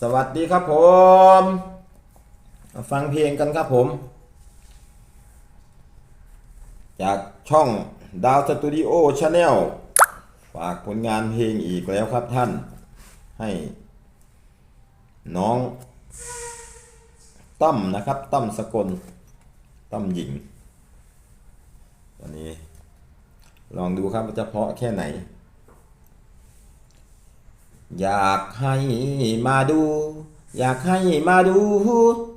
สวัสดีครับผม ฟังเพลงกันครับผม จากช่องดาวสตูดิโอชาแนลฝากผลงานเพลงอีกแล้วครับท่าน ให้ น้องตั้มนะครับตั้มสกลตั้มหญิงวันนี้ ลองดูครับว่าจะเพาะแค่ไหน อยากให้มาดู อยากให้มาดู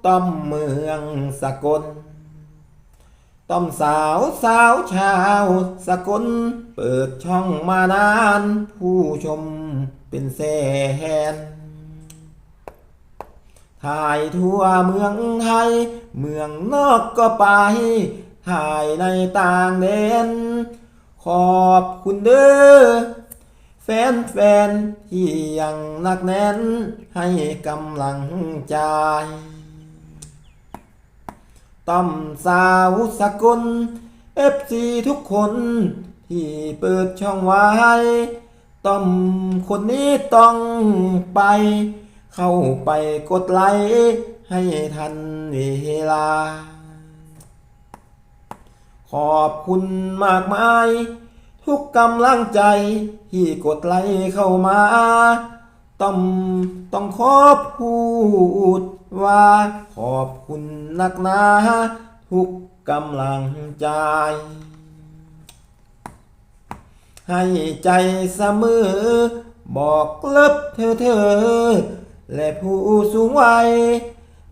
ต้อมเมืองสกล ต้อมสาวสาวชาวสกล เปิดช่องมานาน ผู้ชมเป็นแสนถ่ายทั่วเมืองไทย เมืองนอกก็ไป ถ่ายในต่างแดน ขอบคุณเด้อ แฟนแฟนๆที่ยังนักแน่นให้กำลังใจต้อมสาวสกุลเอฟซีทุกคนที่เปิดช่องไว้ต้อมคนนี้ต้องไป เข้าไปกดไลค์ให้ทันเวลา ขอบคุณมากมาย ทุกกำลังใจ ที่กดไลค์เข้ามาต้องต้องขอบพูดว่า ขอบคุณนักหนาทุกกำลังใจ ให้ใจเสมอ บอกเลิบเธอเธอ และผู้สูงวัย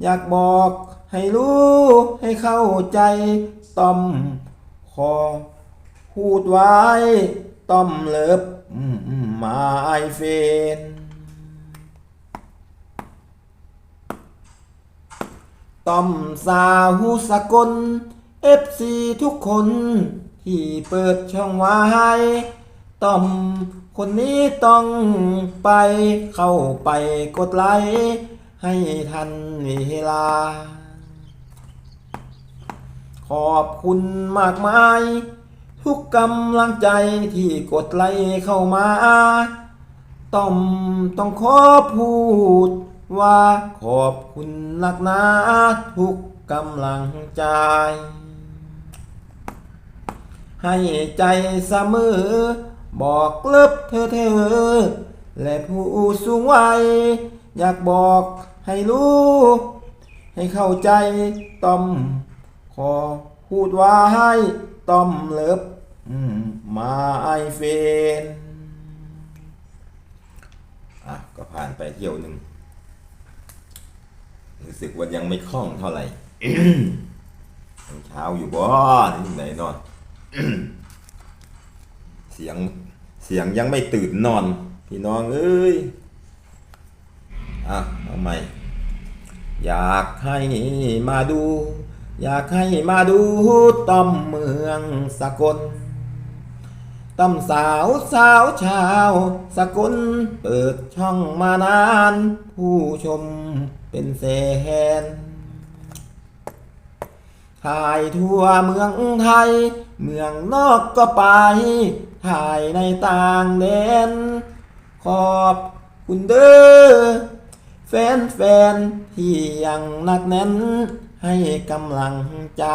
อยากบอกให้รู้ให้เข้าใจต้อมขอ พูดไว้ต้อมเลิฟมาไอเฟนต้อมสาวสกลเอฟซีทุกคน ที่เปิดช่องไว้ต้อมคนนี้ต้องไปเข้าไปกดไลค์ให้ทันเวลา ขอบคุณมากมาย ทุกกำลังใจที่กดไลค์เข้ามาต้องต้องขอพูด ว่าขอบคุณนักหนาทุกกำลังใจ ให้ใจเสมอ บอกเลิบเธอเธอ และผู้สูงวัย อยากบอกให้รู้ ให้เข้าใจต้อม ขอพูดไว้ต้อมเลิฟ อืมมาไอเฟนอะก็ผ่านไปเที่ยวหนึ่งรู้สึกว่ายังไม่คล่องเท่าไหร่ยังเช้าอยู่บ่นี่ไหนนอนเสียงเสียงยังไม่ตื่นนอน พี่น้องเอ้ยอะเอาใหม่อยากให้มาดู อยากให้มาดูต้อมเมืองสกล ต้อมสาวสาวชาว สกุลเปิดช่องมานาน ผู้ชมเป็นแสนถ่ายทั่วเมืองไทย เมืองนอกก็ไป ถ่ายในต่างแดน ขอบคุณเด้อแฟนแฟนๆที่ยังนักแน่นให้กำลังใจ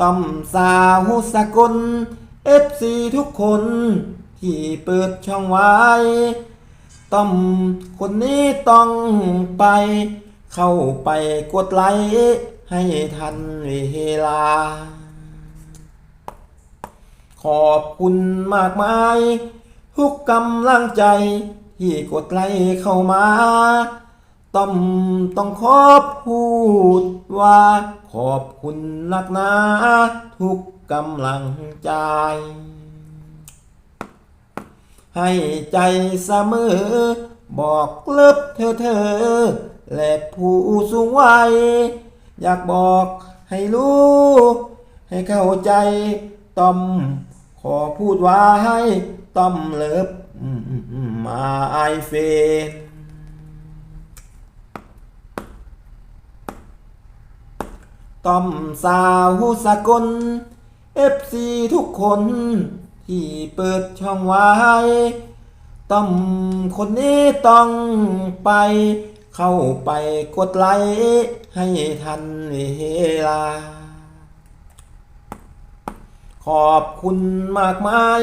ต้อมสาวสกุลเอฟซีทุกคน ที่เปิดช่องไว้ต้อมคนนี้ต้องไป เข้าไปกดไลค์ให้ทันเวลา ขอบคุณมากมาย ทุกกำลังใจ ที่กดไลค์เข้ามา ต้องต้องขอบพูดว่า ขอบคุณนักหนาทุกกำลังใจ ให้ใจเสมอ บอกเลิบเธอเธอ และผู้สูงวัย อยากบอกให้รู้ ให้เข้าใจต้อม ขอพูดไว้ต้อมเลิฟมอืมอืมมาไอเฟน ต้อมสาวสกลเอฟซีทุกคน ที่เปิดช่องไว้ต้อมคนนี้ต้องไป เข้าไปกดไลค์ให้ทันเวลา ขอบคุณมากมาย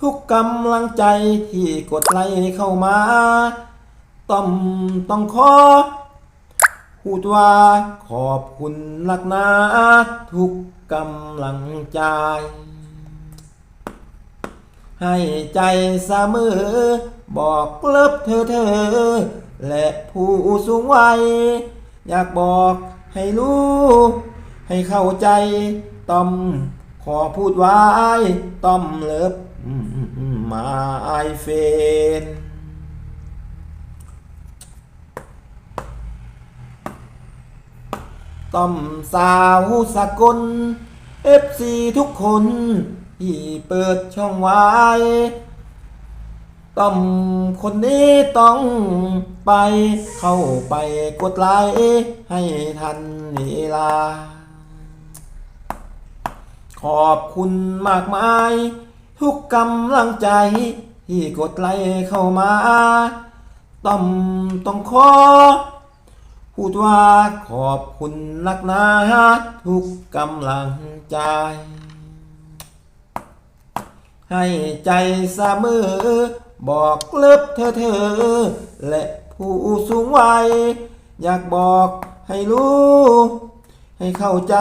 ทุกกำลังใจที่กดไลค์เข้ามา ต้อมต้องขอ พูดว่าขอบคุณลักนาทุกกำลังใจ ให้ใจเสมอ บอกเลิฟเธอเธอ และผู้สูงวัย อยากบอกให้รู้ ให้เข้าใจต้อมขอพูดไว้ต้อมเลิฟมาไอเฟน ต้อมสาวสกลเอฟซีทุกคนที่เปิดช่องไว้ต้อมคนนี้ต้องไปเข้าไปกดไลค์ให้ทันเวลา ขอบคุณมากมาย ทุกกำลังใจ ที่กดไลค์เข้ามาต้อมต้องขอ พูดว่าขอบคุณนักหนาทุกกำลังใจ ให้ใจเสมอ บอกเลิฟเธอเธอ และผู้สูงวัย อยากบอกให้รู้ ให้เข้าใจ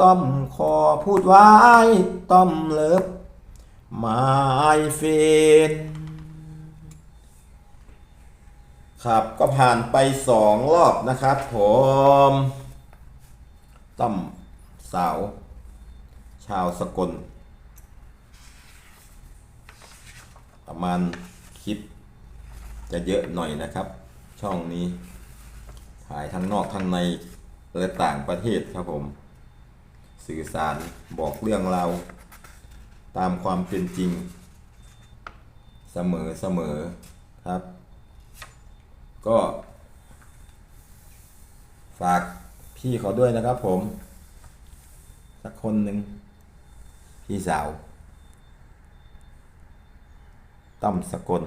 ต้อมขอพูดไว้ต้อมเลิฟมา ครับก็ผ่านไปสองรอบนะครับผมต้อมสาว ชาวสกล ประมาณคลิป จะเยอะหน่อยนะครับ ช่องนี้ ถ่ายทั้งนอกทั้งในและต่างประเทศครับผม สื่อสารบอกเรื่องราวตามความเป็นจริง เสมอเสมอครับ ก็ ฝากพี่เขาด้วยนะครับผม สักคนหนึ่งพี่สาวต้อมสกล